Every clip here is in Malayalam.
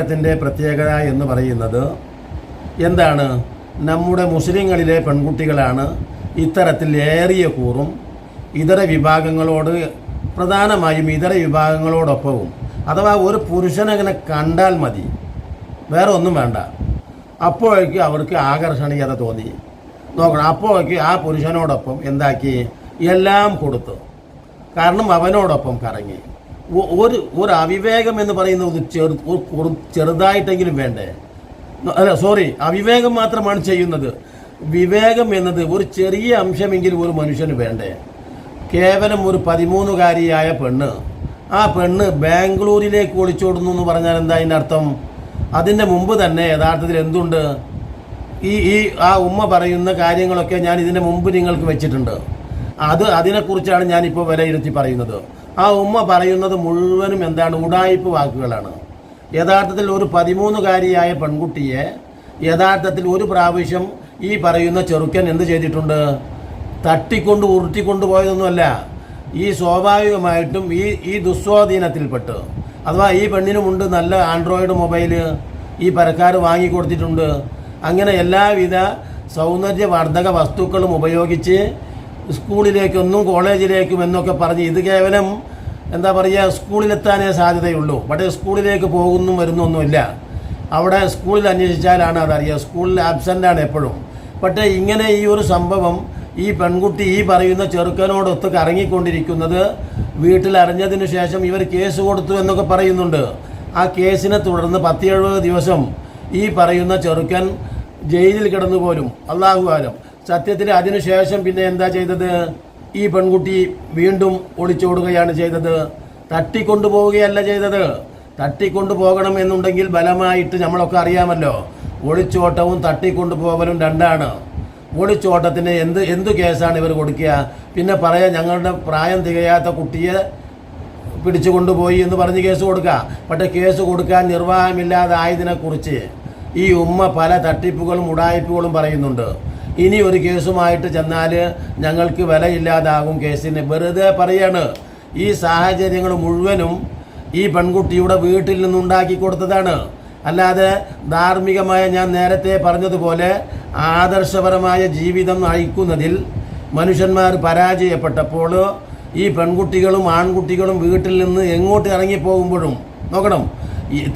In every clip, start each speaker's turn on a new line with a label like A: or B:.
A: ത്തിന്റെ പ്രത്യേകത എന്ന് പറയുന്നത് എന്താണ്? നമ്മുടെ മുസ്ലിങ്ങളിലെ പെൺകുട്ടികളാണ് ഇത്തരത്തിൽ ഏറിയ കൂറും ഇതര വിഭാഗങ്ങളോട് പ്രധാനമായും ഇതര വിഭാഗങ്ങളോടൊപ്പവും. അഥവാ ഒരു പുരുഷനങ്ങനെ കണ്ടാൽ മതി. വേറെ ഒന്നും വേണ്ട. അപ്പോഴേക്കും അവർക്ക് ആകർഷണീയത തോന്നി. നോക്കണം അപ്പോഴേക്ക് ആ പുരുഷനോടൊപ്പം എന്താക്കി? എല്ലാം കൊടുത്തു. കാരണം അവനോടൊപ്പം കറങ്ങി. ഒരു ഒരു അവിവേകം എന്ന് പറയുന്ന ഒരു ചെറു ചെറുതായിട്ടെങ്കിലും വേണ്ടേ? അല്ല സോറി അവിവേകം മാത്രമാണ് ചെയ്യുന്നത്. വിവേകം എന്നത് ഒരു ചെറിയ അംശമെങ്കിലും ഒരു മനുഷ്യന് വേണ്ടേ? കേവലം ഒരു പതിമൂന്നുകാരിയായ പെണ്ണ്. ആ പെണ്ണ് ബാംഗ്ലൂരിലേക്ക് ഒളിച്ചോടുന്നു എന്ന് പറഞ്ഞാൽ എന്താ അതിന്റെ അർത്ഥം? അതിന്റെ മുമ്പ് തന്നെ യഥാർത്ഥത്തിൽ എന്തുണ്ട്? ഈ ഈ ആ ഉമ്മ പറയുന്ന കാര്യങ്ങളൊക്കെ ഞാൻ ഇതിന്റെ മുമ്പ് നിങ്ങൾക്ക് വെച്ചിട്ടുണ്ട്. അത് അതിനെക്കുറിച്ചാണ് ഞാനിപ്പോൾ വിലയിരുത്തി പറയുന്നത്. ആ ഉമ്മ പറയുന്നത് മുഴുവനും എന്താണ് ഉടായിപ്പ് വാക്കുകളാണ്. യഥാർത്ഥത്തിൽ ഒരു പതിമൂന്നുകാരിയായ പെൺകുട്ടിയെ യഥാർത്ഥത്തിൽ ഒരു പ്രാവശ്യം ഈ പറയുന്ന ചെറുക്കൻ എന്ത് ചെയ്തിട്ടുണ്ട്? തട്ടിക്കൊണ്ട് ഉരുട്ടിക്കൊണ്ട് പോയതൊന്നുമല്ല. ഈ സ്വാഭാവികമായിട്ടും ഈ ഈ ദുസ്വാധീനത്തിൽപ്പെട്ട് അഥവാ ഈ പെണ്ണിനുമുണ്ട് നല്ല ആൻഡ്രോയിഡ് മൊബൈൽ ഈ പരക്കാർ വാങ്ങിക്കൊടുത്തിട്ടുണ്ട്. അങ്ങനെ എല്ലാവിധ സൗന്ദര്യവർദ്ധക വസ്തുക്കളും ഉപയോഗിച്ച് സ്കൂളിലേക്കൊന്നും കോളേജിലേക്കും എന്നൊക്കെ പറഞ്ഞ് ഇത് കേവലം എന്താ പറയുക സ്കൂളിലെത്താനേ സാധ്യതയുള്ളൂ. പക്ഷേ സ്കൂളിലേക്ക് പോകുന്നു വരുന്നൊന്നുമില്ല. അവിടെ സ്കൂളിൽ അന്വേഷിച്ചാലാണ് അതറിയുക. സ്കൂളിൽ ആബ്സെന്റാണ് എപ്പോഴും. പക്ഷേ ഇങ്ങനെ ഈ ഒരു സംഭവം ഈ പെൺകുട്ടി ഈ പറയുന്ന ചെറുക്കനോടൊത്ത് കറങ്ങിക്കൊണ്ടിരിക്കുന്നത് വീട്ടിൽ അറിഞ്ഞതിന് ശേഷം ഇവർ കേസ് കൊടുത്തു എന്നൊക്കെ പറയുന്നുണ്ട്. ആ കേസിനെ തുടർന്ന് പത്ത് എഴുപത് ദിവസം ഈ പറയുന്ന ചെറുക്കൻ ജയിലിൽ കിടന്നു പോലും അള്ളാഹു സത്യത്തിൽ അതിനുശേഷം പിന്നെ എന്താ ചെയ്തത്? ഈ പെൺകുട്ടി വീണ്ടും ഒളിച്ചോടുകയാണ് ചെയ്തത്. തട്ടിക്കൊണ്ടു പോവുകയല്ല ചെയ്തത്. തട്ടിക്കൊണ്ടു പോകണം എന്നുണ്ടെങ്കിൽ ബലമായിട്ട് നമ്മളൊക്കെ അറിയാമല്ലോ. ഒളിച്ചോട്ടവും തട്ടിക്കൊണ്ടു പോകലും രണ്ടാണ്. ഒളിച്ചോട്ടത്തിന് എന്ത് എന്ത് കേസാണ് ഇവർ കൊടുക്കുക? പിന്നെ പറയാം ഞങ്ങളുടെ പ്രായം തികയാത്ത കുട്ടിയെ പിടിച്ചു കൊണ്ടുപോയി എന്ന് പറഞ്ഞ് കേസ് കൊടുക്കുക. പക്ഷേ കേസ് കൊടുക്കാൻ നിർവാഹമില്ലാതായതിനെക്കുറിച്ച് ഈ ഉമ്മ പല തട്ടിപ്പുകളും ഉടായ്പകളും പറയുന്നുണ്ട്. ഇനി ഒരു കേസുമായിട്ട് ചെന്നാൽ ഞങ്ങൾക്ക് വിലയില്ലാതാകും കേസിന്. വെറുതെ പറയാണ് ഈ സാഹചര്യങ്ങൾ മുഴുവനും ഈ പെൺകുട്ടിയുടെ വീട്ടിൽ നിന്നുണ്ടാക്കി കൊടുത്തതാണ്. അല്ലാതെ ധാർമ്മികമായ ഞാൻ നേരത്തെ പറഞ്ഞതുപോലെ ആദർശപരമായ ജീവിതം നയിക്കുന്നതിൽ മനുഷ്യന്മാർ പരാജയപ്പെട്ടപ്പോൾ ഈ പെൺകുട്ടികളും ആൺകുട്ടികളും വീട്ടിൽ നിന്ന് എങ്ങോട്ട് ഇറങ്ങിപ്പോകുമ്പോഴും നോക്കണം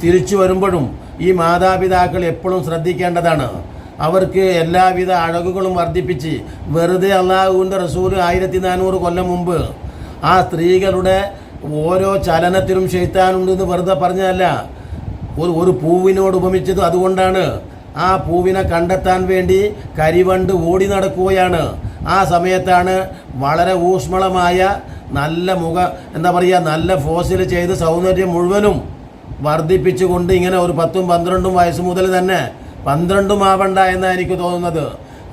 A: തിരിച്ചു വരുമ്പോഴും ഈ മാതാപിതാക്കൾ എപ്പോഴും ശ്രദ്ധിക്കേണ്ടതാണ്. അവർക്ക് എല്ലാവിധ അഴകുകളും വർദ്ധിപ്പിച്ച് വെറുതെ അള്ളാഹുവിന്റെ റസൂൽ ആയിരത്തി നാനൂറ് കൊല്ലം മുമ്പ് ആ സ്ത്രീകളുടെ ഓരോ ചലനത്തിലും ഷെയ്ത്താനുണ്ടെന്ന് വെറുതെ പറഞ്ഞതല്ല. ഒരു ഒരു പൂവിനോട് ഉപമിച്ചത് അതുകൊണ്ടാണ്. ആ പൂവിനെ കണ്ടെത്താൻ വേണ്ടി കരിവണ്ട് ഓടി നടക്കുകയാണ്. ആ സമയത്താണ് വളരെ ഊഷ്മളമായ നല്ല മുഖ എന്താ പറയുക നല്ല ഫോസിൽ ചെയ്ത് സൗന്ദര്യം മുഴുവനും വർദ്ധിപ്പിച്ചുകൊണ്ട് ഇങ്ങനെ ഒരു പത്തും പന്ത്രണ്ടും വയസ്സ് മുതൽ തന്നെ പന്ത്രണ്ടും ആവണ്ട എന്നാണ് എനിക്ക് തോന്നുന്നത്.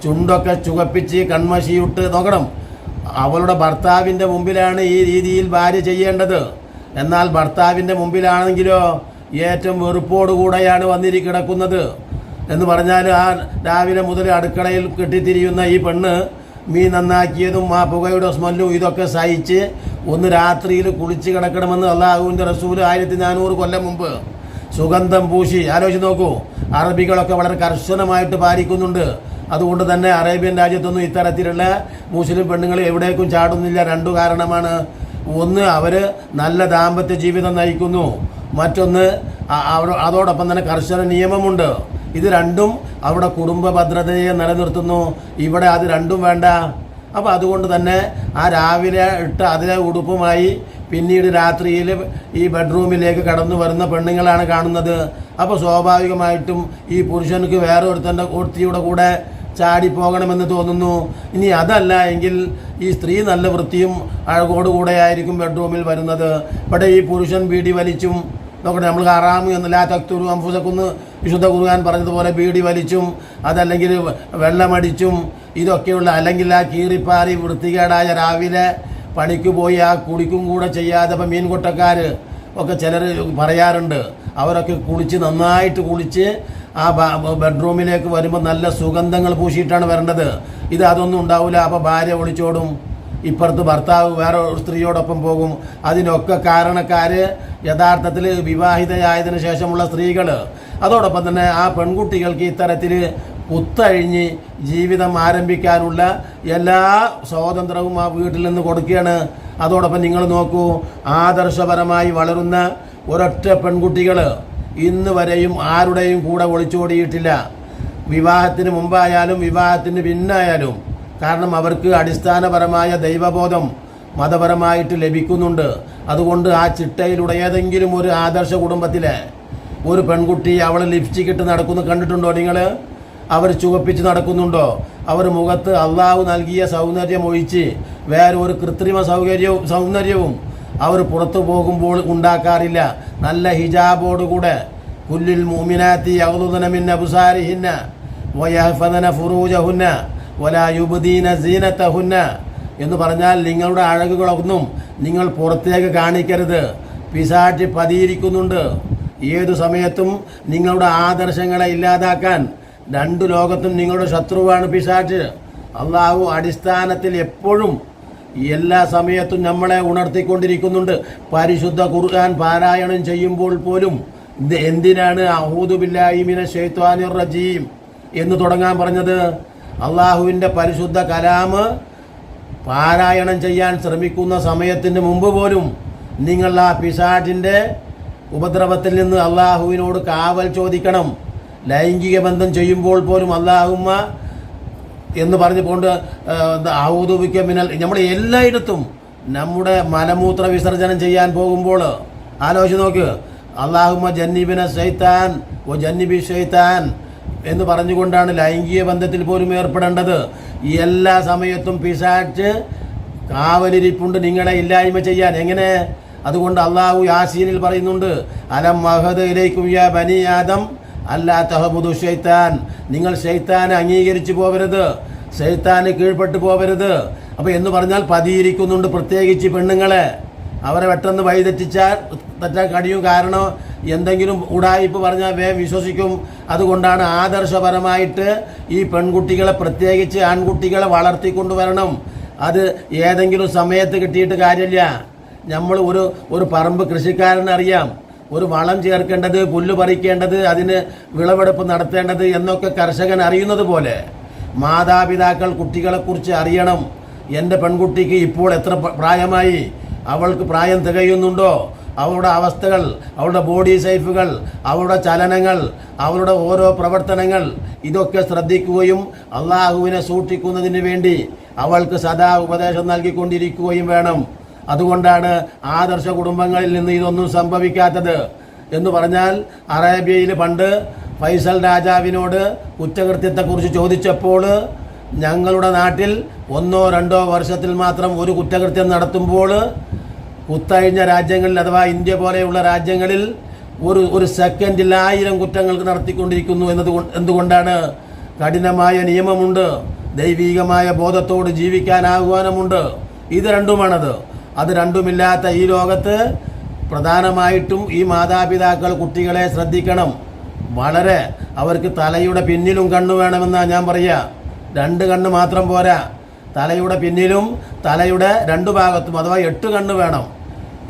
A: ചുണ്ടൊക്കെ ചുവപ്പിച്ച് കൺമശിയിട്ട് നോക്കണം. അവളുടെ ഭർത്താവിന്റെ മുമ്പിലാണ് ഈ രീതിയിൽ ഭാര്യ ചെയ്യേണ്ടത്. എന്നാൽ ഭർത്താവിന്റെ മുമ്പിലാണെങ്കിലോ ഏറ്റവും വെറുപ്പോടുകൂടെയാണ് വന്നിരി കിടക്കുന്നത്. എന്ന് പറഞ്ഞാൽ ആ രാവിലെ മുതൽ അടുക്കളയിൽ കെട്ടിത്തിരിയുന്ന ഈ പെണ്ണ് മീൻ നന്നാക്കിയതും ആ പുകയുടെ സ്മെല്ലും ഇതൊക്കെ സഹിച്ച് ഒന്ന് രാത്രിയിൽ കുളിച്ച് കിടക്കണമെന്ന് അള്ളാഹുവിന്റെ റസൂൽ ആയിരത്തി നാനൂറ് കൊല്ലം മുമ്പ് സുഗന്ധം പൂശി. ആലോചിച്ച് നോക്കൂ. അറബികളൊക്കെ വളരെ കർശനമായിട്ട് പാലിക്കുന്നുണ്ട്. അതുകൊണ്ട് തന്നെ അറേബ്യൻ രാജ്യത്തൊന്നും ഇത്തരത്തിലുള്ള മുസ്ലിം പെണ്ണുങ്ങൾ എവിടേക്കും ചാടുന്നില്ല. രണ്ടു കാരണമാണ്. ഒന്ന് അവർ നല്ല ദാമ്പത്യ ജീവിതം നയിക്കുന്നു. മറ്റൊന്ന് അതോടൊപ്പം തന്നെ കർശന നിയമമുണ്ട്. ഇത് രണ്ടും അവിടെ കുടുംബ ഭദ്രതയെ നിലനിർത്തുന്നു. ഇവിടെ അത് രണ്ടും വേണ്ട. അപ്പോൾ അതുകൊണ്ട് തന്നെ ആ രാവിലെ ഇട്ട് അതിലെ ഉടുപ്പുമായി പിന്നീട് രാത്രിയിൽ ഈ ബെഡ്റൂമിലേക്ക് കടന്നു വരുന്ന പെണ്ണുങ്ങളാണ് കാണുന്നത്. അപ്പോൾ സ്വാഭാവികമായിട്ടും ഈ പുരുഷനുക്ക് വേറെ ഒരുത്തന്റെ ഒരുത്തിയുടെ കൂടെ ചാടിപ്പോകണമെന്ന് തോന്നുന്നു. ഇനി അതല്ല എങ്കിൽ ഈ സ്ത്രീ നല്ല വൃത്തിയും അഴകോടുകൂടെയായിരിക്കും ബെഡ്റൂമിൽ വരുന്നത്. ഇവിടെ ഈ പുരുഷൻ ബീഡി വലിച്ചും നോക്കട്ടെ നമ്മൾ ആറാം എന്ന് ലാ തക്തുരു അംഫുസക്കുന്ന് വിശുദ്ധ കുറുകാൻ പറഞ്ഞതുപോലെ ബീഡി വലിച്ചും അതല്ലെങ്കിൽ വെള്ളമടിച്ചും ഇതൊക്കെയുള്ള അല്ലെങ്കിൽ ആ കീറിപ്പാറി വൃത്തികേടായ രാവിലെ പണിക്ക് പോയി ആ കുളിക്കും കൂടെ ചെയ്യാതെ ഇപ്പം മീൻകൊട്ടക്കാർ ഒക്കെ ചിലർ പറയാറുണ്ട്. അവരൊക്കെ കുളിച്ച് നന്നായിട്ട് കുളിച്ച് ആ ബെഡ്റൂമിലേക്ക് വരുമ്പോൾ നല്ല സുഗന്ധങ്ങൾ പൂശിയിട്ടാണ് വരേണ്ടത്. ഇത് അതൊന്നും ഉണ്ടാവില്ല അപ്പോൾ ഭാര്യ ഒളിച്ചോടും ഇപ്പുറത്ത് ഭർത്താവ് വേറെ സ്ത്രീയോടൊപ്പം പോകും. അതിനൊക്കെ കാരണക്കാർ യഥാർത്ഥത്തിൽ വിവാഹിതയായതിനു ശേഷമുള്ള സ്ത്രീകൾ അതോടൊപ്പം തന്നെ ആ പെൺകുട്ടികൾക്ക് ഇത്തരത്തിൽ കുത്തഴിഞ്ഞ് ജീവിതം ആരംഭിക്കാനുള്ള എല്ലാ സ്വാതന്ത്ര്യവും ആ വീട്ടിൽ നിന്ന് കൊടുക്കുകയാണ്. അതോടൊപ്പം നിങ്ങൾ നോക്കൂ ആദർശപരമായി വളരുന്ന ഒരൊറ്റ പെൺകുട്ടികൾ ഇന്ന് വരെയും ആരുടെയും കൂടെ ഒളിച്ചോടിയിട്ടില്ല. വിവാഹത്തിന് മുമ്പായാലും വിവാഹത്തിന് പിന്നായാലും കാരണം അവർക്ക് അടിസ്ഥാനപരമായ ദൈവബോധം മതപരമായിട്ട് ലഭിക്കുന്നുണ്ട്. അതുകൊണ്ട് ആ ചിട്ടയിലൂടെ ഏതെങ്കിലും ഒരു ആദർശ കുടുംബത്തിലെ ഒരു പെൺകുട്ടി അവൾ ലിപ്സ്റ്റിക് ഇട്ട് നടക്കുന്നു കണ്ടിട്ടുണ്ടോ നിങ്ങൾ അവർ ചുവപ്പിച്ച് നടക്കുന്നുണ്ടോ? അവർ മുഖത്ത് അള്ളാഹു നൽകിയ സൗന്ദര്യം ഒഴിച്ച് വേറെ ഒരു കൃത്രിമ സൗകര്യവും സൗന്ദര്യവും അവർ പുറത്തു പോകുമ്പോൾ ഉണ്ടാക്കാറില്ല. നല്ല ഹിജാബോടുകൂടെ കുല്ലിൽ മൂമിനാത്തി യൗദുദനമിന്ന അബുസാരിഹിന്ന വയഹ്ഫദന ഫുറൂജഹുന്ന വലാ യുബ്ദീന സീനത്തഹുന്ന എന്ന് പറഞ്ഞാൽ നിങ്ങളുടെ അഴകുകളൊന്നും നിങ്ങൾ പുറത്തേക്ക് കാണിക്കരുത്. പിശാചി പതിയിരിക്കുന്നുണ്ട്. ഏതു സമയത്തും നിങ്ങളുടെ ആദർശങ്ങളെ ഇല്ലാതാക്കാൻ രണ്ടു ലോകത്തും നിങ്ങളുടെ ശത്രുവാണ് പിശാച്. അള്ളാഹു അടിസ്ഥാനത്തിൽ എപ്പോഴും എല്ലാ സമയത്തും നമ്മളെ ഉണർത്തിക്കൊണ്ടിരിക്കുന്നുണ്ട്. പരിശുദ്ധ ഖുർആൻ പാരായണം ചെയ്യുമ്പോൾ പോലും എന്തിനാണ്? അഹൂദുബില്ലാഹിമിനെ ഷെയ്ത്വാനിർ റജീം എന്ന് തുടങ്ങാൻ പറഞ്ഞത്? അള്ളാഹുവിന്റെ പരിശുദ്ധ കലാമ് പാരായണം ചെയ്യാൻ ശ്രമിക്കുന്ന സമയത്തിന് മുമ്പ് പോലും നിങ്ങൾ ആ പിശാചിന്റെ ഉപദ്രവത്തിൽ നിന്ന് അള്ളാഹുവിനോട് കാവൽ ചോദിക്കണം. ലൈംഗിക ബന്ധം ചെയ്യുമ്പോൾ പോലും അള്ളാഹുമ്മ എന്ന് പറഞ്ഞു പറഞ്ഞുകൊണ്ട് ഔദുബിക്ക മിനൽ നമ്മുടെ എല്ലായിടത്തും നമ്മുടെ മലമൂത്ര വിസർജനം ചെയ്യാൻ പോകുമ്പോൾ ആലോചിച്ച് നോക്ക്. അള്ളാഹുമ്മ ജന്നിബിനെ ഷെയ്ത്താൻ ഓ ജന്നിബി ഷെയ്ത്താൻ എന്ന് പറഞ്ഞുകൊണ്ടാണ് ലൈംഗിക ബന്ധത്തിൽ പോലും ഏർപ്പെടേണ്ടത്. എല്ലാ സമയത്തും പിശാച്ച് കാവലിരിപ്പുണ്ട് നിങ്ങളെ ഇല്ലായ്മ ചെയ്യാൻ. എങ്ങനെ? അതുകൊണ്ട് അള്ളാഹു യാസീനിൽ പറയുന്നുണ്ട് അലം മഹദ് ഇലൈക്കും യാ ബനി അല്ലാ ഷെയ്ത്താൻ നിങ്ങൾ ഷെയ്ത്താനെ അംഗീകരിച്ചു പോകരുത് ഷെയ്ത്താന് കീഴ്പ്പെട്ടു പോകരുത്. അപ്പോൾ എന്ന് പറഞ്ഞാൽ പതിയിരിക്കുന്നുണ്ട് പ്രത്യേകിച്ച് പെണ്ണുങ്ങളെ. അവരെ പെട്ടെന്ന് വഴിതെറ്റിച്ചാൽ തെറ്റാൻ കഴിയും കാരണം എന്തെങ്കിലും ഉടായിപ്പ് പറഞ്ഞാൽ വേഗം വിശ്വസിക്കും. അതുകൊണ്ടാണ് ആദർശപരമായിട്ട് ഈ പെൺകുട്ടികളെ പ്രത്യേകിച്ച് ആൺകുട്ടികളെ വളർത്തിക്കൊണ്ടുവരണം. അത് ഏതെങ്കിലും സമയത്ത് കിട്ടിയിട്ട് കാര്യമില്ല. നമ്മൾ ഒരു ഒരു പറമ്പ് കൃഷിക്കാരനറിയാം ഒരു വളം ചേർക്കേണ്ടത് പുല്ല് പറിക്കേണ്ടത് അതിന് വിളവെടുപ്പ് നടത്തേണ്ടത് എന്നൊക്കെ കർഷകൻ അറിയുന്നത് പോലെ. മാതാപിതാക്കൾ കുട്ടികളെക്കുറിച്ച് അറിയണം. എന്റെ പെൺകുട്ടിക്ക് ഇപ്പോൾ എത്ര പ്രായമായി? അവൾക്ക് പ്രായം തികയുന്നുണ്ടോ? അവളുടെ അവസ്ഥകൾ അവളുടെ ബോഡി സൈഫുകൾ അവളുടെ ചലനങ്ങൾ അവളുടെ ഓരോ പ്രവർത്തനങ്ങൾ ഇതൊക്കെ ശ്രദ്ധിക്കുകയും അള്ളാഹുവിനെ സൂക്ഷിക്കുന്നതിന് വേണ്ടി അവൾക്ക് സദാ ഉപദേശം നൽകിക്കൊണ്ടിരിക്കുകയും വേണം. അതുകൊണ്ടാണ് ആദർശ കുടുംബങ്ങളിൽ നിന്ന് ഇതൊന്നും സംഭവിക്കാത്തത്. എന്ന് പറഞ്ഞാൽ അറേബ്യയിൽ പണ്ട് ഫൈസൽ രാജാവിനോട് കുറ്റകൃത്യത്തെക്കുറിച്ച് ചോദിച്ചപ്പോൾ ഞങ്ങളുടെ നാട്ടിൽ ഒന്നോ രണ്ടോ വർഷത്തിൽ മാത്രം ഒരു കുറ്റകൃത്യം നടത്തുമ്പോൾ കുത്തഴിഞ്ഞ രാജ്യങ്ങളിൽ അഥവാ ഇന്ത്യ പോലെയുള്ള രാജ്യങ്ങളിൽ ഒരു ഒരു സെക്കൻഡിൽ ആയിരം കുറ്റങ്ങൾ നടത്തിക്കൊണ്ടിരിക്കുന്നു എന്നത് കൊണ്ട് എന്തുകൊണ്ടാണ് കഠിനമായ നിയമമുണ്ട് ദൈവീകമായ ബോധത്തോട് ജീവിക്കാൻ ആഹ്വാനമുണ്ട് ഇത് രണ്ടുമാണത്. അത് രണ്ടുമില്ലാത്ത ഈ ലോകത്ത് പ്രധാനമായിട്ടും ഈ മാതാപിതാക്കൾ കുട്ടികളെ ശ്രദ്ധിക്കണം. വളരെ അവർക്ക് തലയുടെ പിന്നിലും കണ്ണു വേണമെന്നാണ് ഞാൻ പറയുക രണ്ട് കണ്ണ് മാത്രം പോരാ. തലയുടെ പിന്നിലും തലയുടെ രണ്ട് ഭാഗത്തും അഥവാ എട്ട് കണ്ണ് വേണം.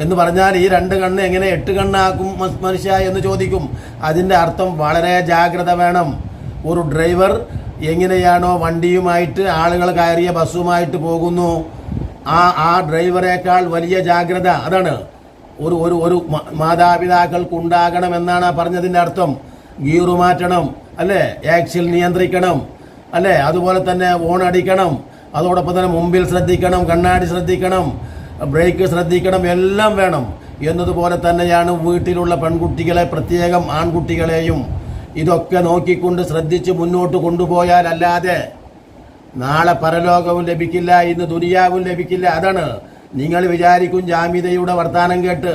A: എന്ന് പറഞ്ഞാൽ ഈ രണ്ട് കണ്ണ് എങ്ങനെ എട്ട് കണ്ണാക്കും മനുഷ്യ എന്ന് ചോദിക്കും. അതിന്റെ അർത്ഥം വളരെ ജാഗ്രത വേണം. ഒരു ഡ്രൈവർ എങ്ങനെയാണോ വണ്ടിയുമായിട്ട് ആളുകൾ കയറിയ ബസ്സുമായിട്ട് പോകുന്നു. ആ ആ ഡ്രൈവറേക്കാൾ വലിയ ജാഗ്രത. അതാണ്. ഒരു ഒരു ഒരു മാതാപിതാക്കൾക്കുണ്ടാകണം എന്നാണ് പറഞ്ഞതിന്റെ അർത്ഥം. ഗീറു മാറ്റണം അല്ലേ? ആക്സിൽ നിയന്ത്രിക്കണം അല്ലേ? അതുപോലെ തന്നെ ഓൺ അടിക്കണം. അതോടൊപ്പം തന്നെ മുമ്പിൽ ശ്രദ്ധിക്കണം കണ്ണാടി ശ്രദ്ധിക്കണം. ബ്രേക്ക് ശ്രദ്ധിക്കണം എല്ലാം വേണം. എന്നതുപോലെ തന്നെയാണ് വീട്ടിലുള്ള പെൺകുട്ടികളെ പ്രത്യേകം ആൺകുട്ടികളെയും ഇതൊക്കെ നോക്കിക്കൊണ്ട് ശ്രദ്ധിച്ച് മുന്നോട്ട് കൊണ്ടുപോയാൽ അല്ലാതെ നാളെ പരലോകവും ലഭിക്കില്ല ഇന്ന് ദുനിയാവും ലഭിക്കില്ല. അതാണ് നിങ്ങൾ വിചാരിക്കും ജാമിതയുടെ വർത്താനം കേട്ട്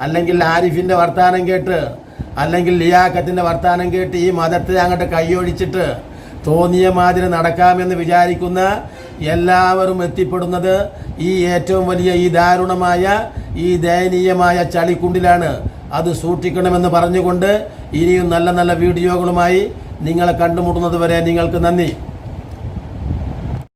A: അല്ലെങ്കിൽ ആരിഫിന്റെ വർത്താനം കേട്ട് അല്ലെങ്കിൽ ലിയാക്കത്തിന്റെ വർത്താനം കേട്ട് ഈ മതത്തെ അങ്ങോട്ട് കൈയൊഴിച്ചിട്ട് തോന്നിയ മാതിരി നടക്കാമെന്ന് വിചാരിക്കുന്ന എല്ലാവരും എത്തിപ്പെടുന്നത് ഈ ഏറ്റവും വലിയ ഈ ദാരുണമായ ഈ ദയനീയമായ ചളിക്കുണ്ടിലാണ്. അത് സൂക്ഷിക്കണമെന്ന് പറഞ്ഞുകൊണ്ട് ഇനിയും നല്ല നല്ല വീഡിയോകളുമായി നിങ്ങളെ കണ്ടുമുട്ടുന്നത് വരെ നിങ്ങൾക്ക് നന്ദി.